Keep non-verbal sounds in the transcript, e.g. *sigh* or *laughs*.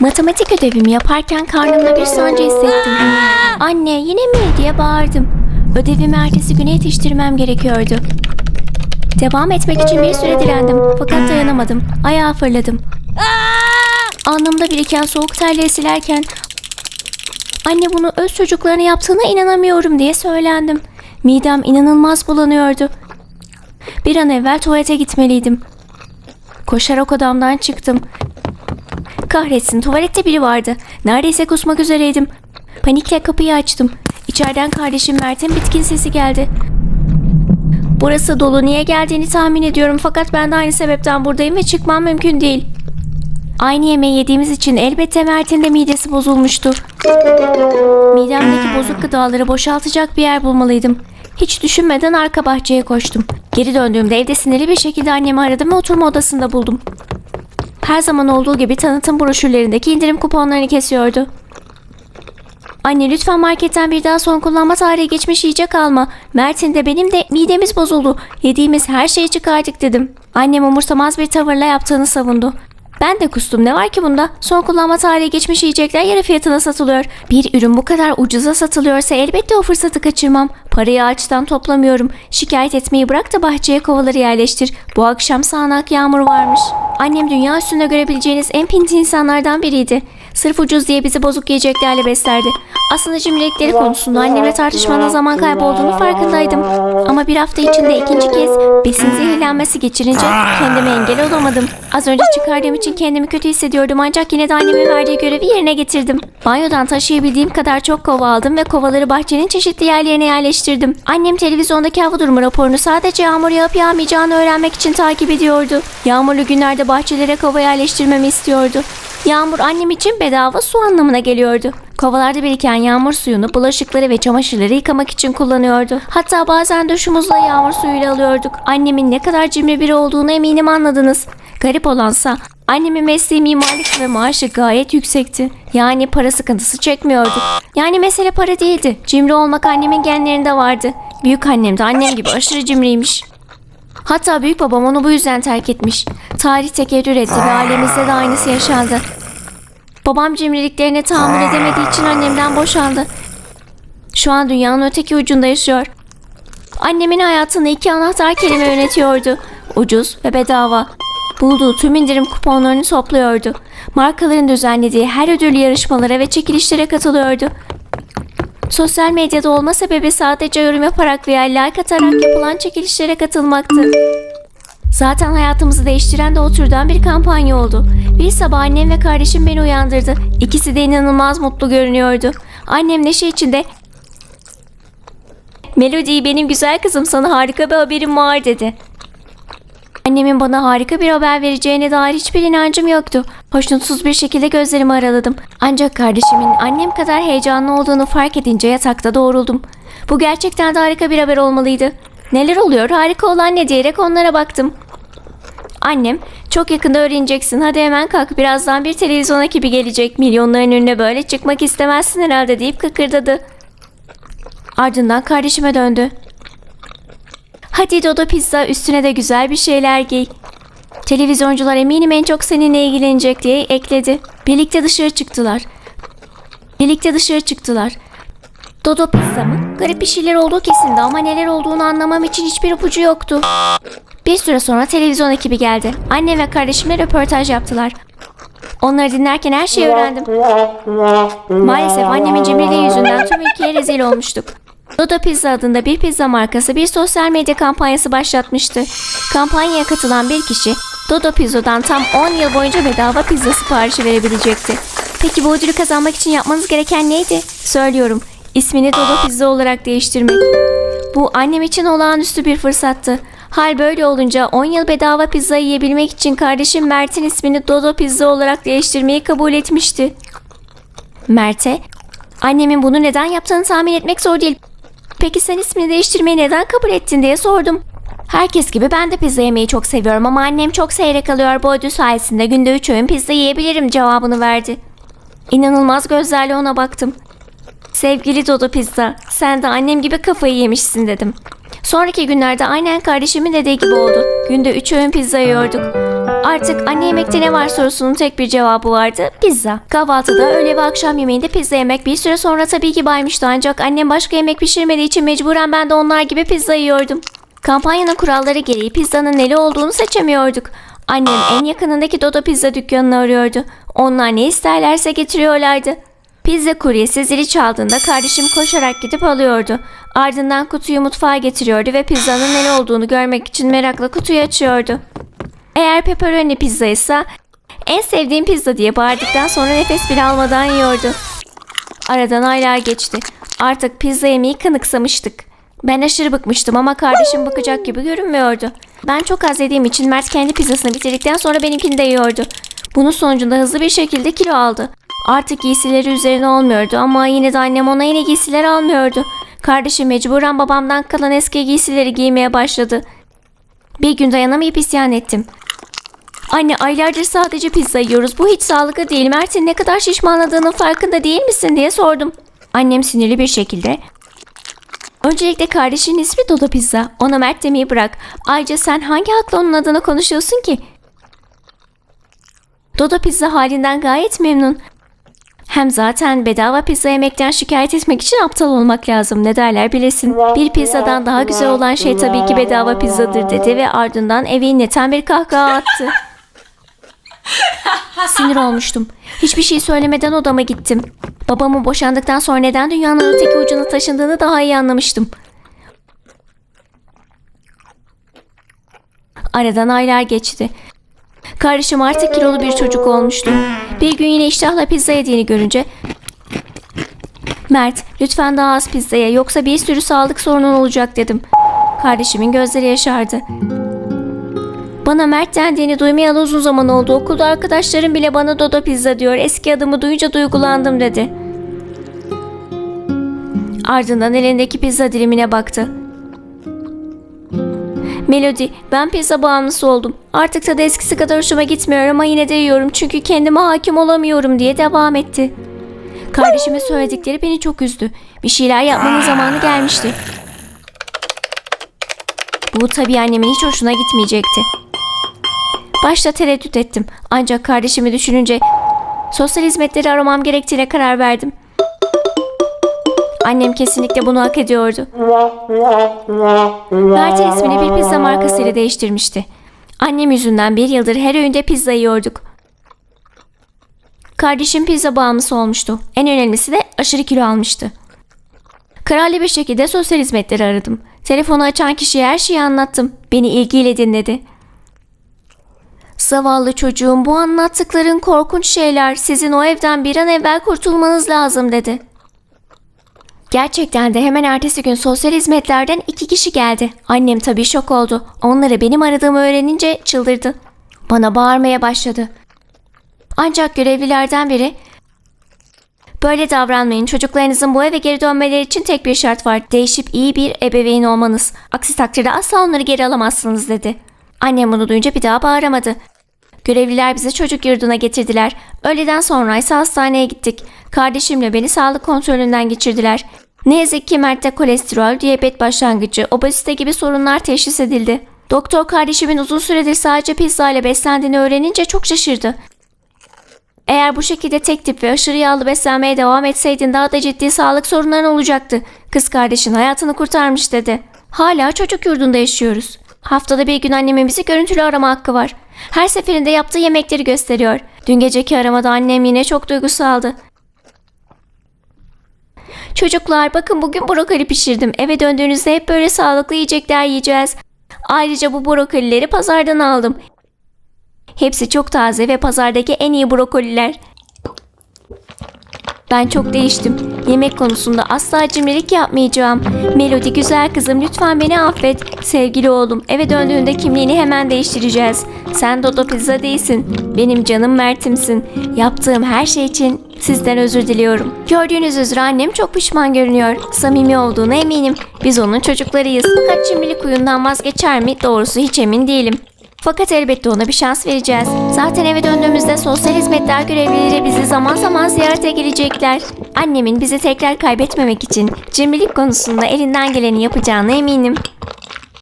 Matematik ödevimi yaparken karnımda bir sancı hissettim. Anne yine mi diye bağırdım. Ödevimi ertesi güne yetiştirmem gerekiyordu. Devam etmek için bir süre direndim fakat dayanamadım. Ayağa fırladım. Alnımda biriken soğuk terleri silerken anne bunu öz çocuklarına yaptığına inanamıyorum diye söylendim. Midem inanılmaz bulanıyordu. Bir an evvel tuvalete gitmeliydim. Koşarak odamdan çıktım. Kahretsin tuvalette biri vardı. Neredeyse kusmak üzereydim. Panikle kapıyı açtım. İçeriden kardeşim Mert'in bitkin sesi geldi. Burası dolu niye geldiğini tahmin ediyorum fakat ben de aynı sebepten buradayım ve çıkmam mümkün değil. Aynı yemeği yediğimiz için elbette Mert'in de midesi bozulmuştu. Midemdeki bozuk gıdaları boşaltacak bir yer bulmalıydım. Hiç düşünmeden arka bahçeye koştum. Geri döndüğümde evde sinirli bir şekilde annemi aradım ve oturma odasında buldum. Her zaman olduğu gibi tanıtım broşürlerindeki indirim kuponlarını kesiyordu. Anne lütfen marketten bir daha son kullanma tarihi geçmiş yiyecek alma. Mert'in de benim de midemiz bozuldu. Yediğimiz her şeyi çıkardık dedim. Annem umursamaz bir tavırla yaptığını savundu. Ben de kustum ne var ki bunda? Son kullanma tarihi geçmiş yiyecekler yarı fiyatına satılıyor. Bir ürün bu kadar ucuza satılıyorsa elbette o fırsatı kaçırmam. Parayı ağaçtan toplamıyorum. Şikayet etmeyi bırak da bahçeye kovaları yerleştir. Bu akşam sağanak yağmur varmış. Annem dünya üstünde görebileceğiniz en pinti insanlardan biriydi. Sırf ucuz diye bizi bozuk yiyeceklerle beslerdi. Aslında cimrilikleri konusunda annemle tartışmanın zaman kaybı olduğunu farkındaydım. Ama bir hafta içinde ikinci kez besin zehirlenmesi geçirince kendime engel olamadım. Az önce çıkardığım için kendimi kötü hissediyordum ancak yine de annemin verdiği görevi yerine getirdim. Banyodan taşıyabildiğim kadar çok kova aldım ve kovaları bahçenin çeşitli yerlerine yerleştirdim. Annem televizyondaki hava durumu raporunu sadece yağmur yağıp yağmayacağını öğrenmek için takip ediyordu. Yağmurlu günlerde bahçelere kova yerleştirmemi istiyordu. Yağmur annem için bedava su anlamına geliyordu. Kovalarda biriken yağmur suyunu bulaşıkları ve çamaşırları yıkamak için kullanıyordu. Hatta bazen duşumuzla yağmur suyuyla alıyorduk. Annemin ne kadar cimri biri olduğunu eminim anladınız. Garip olansa annemin mesleği mimarlık ve maaşı gayet yüksekti. Yani para sıkıntısı çekmiyorduk. Yani mesele para değildi. Cimri olmak annemin genlerinde vardı. Büyük annem de annem gibi aşırı cimriymiş. Hatta büyük babam onu bu yüzden terk etmiş. Tarih tekerrür etti ve ailemizde de aynısı yaşandı. Babam cimriliklerine tahammül edemediği için annemden boşandı. Şu an dünyanın öteki ucunda yaşıyor. Annemin hayatını iki anahtar kelime yönetiyordu. Ucuz ve bedava. Bulduğu tüm indirim kuponlarını topluyordu. Markaların düzenlediği her ödüllü yarışmalara ve çekilişlere katılıyordu. Sosyal medyada olma sebebi sadece yorum yaparak veya like atarak yapılan çekilişlere katılmaktı. Zaten hayatımızı değiştiren de o türden bir kampanya oldu. Bir sabah annem ve kardeşim beni uyandırdı. İkisi de inanılmaz mutlu görünüyordu. Annem neşe içinde Melody benim güzel kızım sana harika bir haberim var dedi. Annemin bana harika bir haber vereceğine dair hiçbir inancım yoktu. Hoşnutsuz bir şekilde gözlerimi araladım. Ancak kardeşimin annem kadar heyecanlı olduğunu fark edince yatakta doğruldum. Bu gerçekten de harika bir haber olmalıydı. Neler oluyor harika olan ne diyerek onlara baktım. Annem çok yakında öğreneceksin hadi hemen kalk birazdan bir televizyon ekibi gelecek milyonların önüne böyle çıkmak istemezsin herhalde deyip kıkırdadı. Ardından kardeşime döndü. Hadi Dodo pizza üstüne de güzel bir şeyler giy. Televizyoncular eminim en çok seninle ilgilenecek diye ekledi. Birlikte dışarı çıktılar. Birlikte dışarı çıktılar. Dodo pizza mı? Garip bir şeyler olduğu kesindi ama neler olduğunu anlamam için hiçbir ipucu yoktu. Bir süre sonra televizyon ekibi geldi. Annem ve kardeşimle röportaj yaptılar. Onları dinlerken her şeyi öğrendim. Maalesef annemin cimriliği yüzünden tüm ülkeye rezil olmuştuk. Dodo Pizza adında bir pizza markası bir sosyal medya kampanyası başlatmıştı. Kampanyaya katılan bir kişi Dodo Pizza'dan tam 10 yıl boyunca bedava pizza siparişi verebilecekti. Peki bu ödülü kazanmak için yapmanız gereken neydi? Söylüyorum. İsmini Dodo Pizza olarak değiştirmek. Bu annem için olağanüstü bir fırsattı. Hal böyle olunca 10 yıl bedava pizza yiyebilmek için kardeşim Mert'in ismini Dodo Pizza olarak değiştirmeyi kabul etmişti. Mert'e, annemin bunu neden yaptığını tahmin etmek zor değil. Peki sen ismini değiştirmeyi neden kabul ettin diye sordum. Herkes gibi ben de pizza yemeyi çok seviyorum ama annem çok seyrek alıyor bu ödül sayesinde günde 3 öğün pizza yiyebilirim cevabını verdi. İnanılmaz gözlerle ona baktım. Sevgili Dodo Pizza, sen de annem gibi kafayı yemişsin dedim. Sonraki günlerde aynen kardeşimin dediği gibi oldu. Günde 3 öğün pizza yiyorduk. Artık anne yemekte ne var sorusunun tek bir cevabı vardı. Pizza. Kahvaltıda, öğle ve akşam yemeğinde pizza yemek bir süre sonra tabii ki baymıştı ancak annem başka yemek pişirmediği için mecburen ben de onlar gibi pizza yiyordum. Kampanyanın kuralları gereği pizzanın neli olduğunu seçemiyorduk. Annem en yakınındaki Dodo pizza dükkanını arıyordu. Onlar ne isterlerse getiriyorlardı. Pizza kuryesi zili çaldığında kardeşim koşarak gidip alıyordu. Ardından kutuyu mutfağa getiriyordu ve pizzanın neli olduğunu görmek için merakla kutuyu açıyordu. Eğer pepperoni pizza ise en sevdiğim pizza diye bağırdıktan sonra nefes bile almadan yiyordu. Aradan aylar geçti. Artık pizza yemeği kanıksamıştık. Ben aşırı bıkmıştım ama kardeşim bakacak gibi görünmüyordu. Ben çok az yediğim için Mert kendi pizzasını bitirdikten sonra benimkini de yiyordu. Bunun sonucunda hızlı bir şekilde kilo aldı. Artık giysileri üzerine olmuyordu ama yine de annem ona yeni giysiler almıyordu. Kardeşim mecburen babamdan kalan eski giysileri giymeye başladı. Bir gün dayanamayıp isyan ettim. Anne aylardır sadece pizza yiyoruz. Bu hiç sağlıklı değil. Mert'in ne kadar şişmanladığının farkında değil misin diye sordum. Annem sinirli bir şekilde Öncelikle kardeşinin ismi Dodo Pizza. Ona Mert demeyi bırak. Ayrıca sen hangi hakla onun adına konuşuyorsun ki? Dodo Pizza halinden gayet memnun. Hem zaten bedava pizza yemekten şikayet etmek için aptal olmak lazım. Ne derler bilesin. Bir pizzadan daha güzel olan şey tabii ki bedava pizzadır dedi ve ardından eve inleten bir kahkaha attı. *laughs* Sinir olmuştum. Hiçbir şey söylemeden odama gittim. Babamın boşandıktan sonra neden dünyanın öteki ucuna taşındığını daha iyi anlamıştım. Aradan aylar geçti. Kardeşim artık kilolu bir çocuk olmuştu. Bir gün yine iştahla pizza yediğini görünce Mert lütfen daha az pizza ye yoksa bir sürü sağlık sorunun olacak dedim. Kardeşimin gözleri yaşardı. Bana Mert dendiğini duymayalı uzun zaman oldu. Okulda arkadaşlarım bile bana Dodo pizza diyor. Eski adımı duyunca duygulandım dedi. Ardından elindeki pizza dilimine baktı. Melody, ben pizza bağımlısı oldum. Artık tadı eskisi kadar hoşuma gitmiyor ama yine de yiyorum çünkü kendime hakim olamıyorum diye devam etti. Kardeşimin söyledikleri beni çok üzdü. Bir şeyler yapmanın zamanı gelmişti. Bu tabii annemin hiç hoşuna gitmeyecekti. Başta tereddüt ettim. Ancak kardeşimi düşününce sosyal hizmetleri aramam gerektiğine karar verdim. Annem kesinlikle bunu hak ediyordu. Mert'in ismini bir pizza markasıyla değiştirmişti. Annem yüzünden bir yıldır her öğünde pizza yiyorduk. Kardeşim pizza bağımlısı olmuştu. En önemlisi de aşırı kilo almıştı. Kararlı bir şekilde sosyal hizmetleri aradım. Telefonu açan kişiye her şeyi anlattım. Beni ilgiyle dinledi. Zavallı çocuğum bu anlattıkların korkunç şeyler. Sizin o evden bir an evvel kurtulmanız lazım dedi. Gerçekten de hemen ertesi gün sosyal hizmetlerden iki kişi geldi. Annem tabii şok oldu. Onları benim aradığımı öğrenince çıldırdı. Bana bağırmaya başladı. Ancak görevlilerden biri Böyle davranmayın. Çocuklarınızın bu eve geri dönmeleri için tek bir şart var. Değişip iyi bir ebeveyn olmanız. Aksi takdirde asla onları geri alamazsınız dedi. Annem bunu duyunca bir daha bağıramadı. Görevliler bizi çocuk yurduna getirdiler. Öğleden sonra ise hastaneye gittik. Kardeşimle beni sağlık kontrolünden geçirdiler. Ne yazık ki Mert'te kolesterol, diyabet başlangıcı, obezite gibi sorunlar teşhis edildi. Doktor kardeşimin uzun süredir sadece pizza ile beslendiğini öğrenince çok şaşırdı. Eğer bu şekilde tek tip ve aşırı yağlı beslenmeye devam etseydin daha da ciddi sağlık sorunların olacaktı. Kız kardeşin hayatını kurtarmış dedi. Hala çocuk yurdunda yaşıyoruz. Haftada bir gün annemin bizi görüntülü arama hakkı var. Her seferinde yaptığı yemekleri gösteriyor. Dün geceki aramada annem yine çok duygusaldı. Çocuklar bakın bugün brokoli pişirdim. Eve döndüğünüzde hep böyle sağlıklı yiyecekler yiyeceğiz. Ayrıca bu brokolileri pazardan aldım. Hepsi çok taze ve pazardaki en iyi brokoliler. Ben çok değiştim. Yemek konusunda asla cimrilik yapmayacağım. Melody güzel kızım lütfen beni affet. Sevgili oğlum eve döndüğünde kimliğini hemen değiştireceğiz. Sen Dodo Pizza değilsin. Benim canım Mert'imsin. Yaptığım her şey için sizden özür diliyorum. Gördüğünüz üzere annem çok pişman görünüyor. Samimi olduğuna eminim. Biz onun çocuklarıyız. Fakat cimrilik huyundan vazgeçer mi? Doğrusu hiç emin değilim. Fakat elbette ona bir şans vereceğiz. Zaten eve döndüğümüzde sosyal hizmetler görevlileri bizi zaman zaman ziyarete gelecekler. Annemin bizi tekrar kaybetmemek için cimrilik konusunda elinden geleni yapacağına eminim.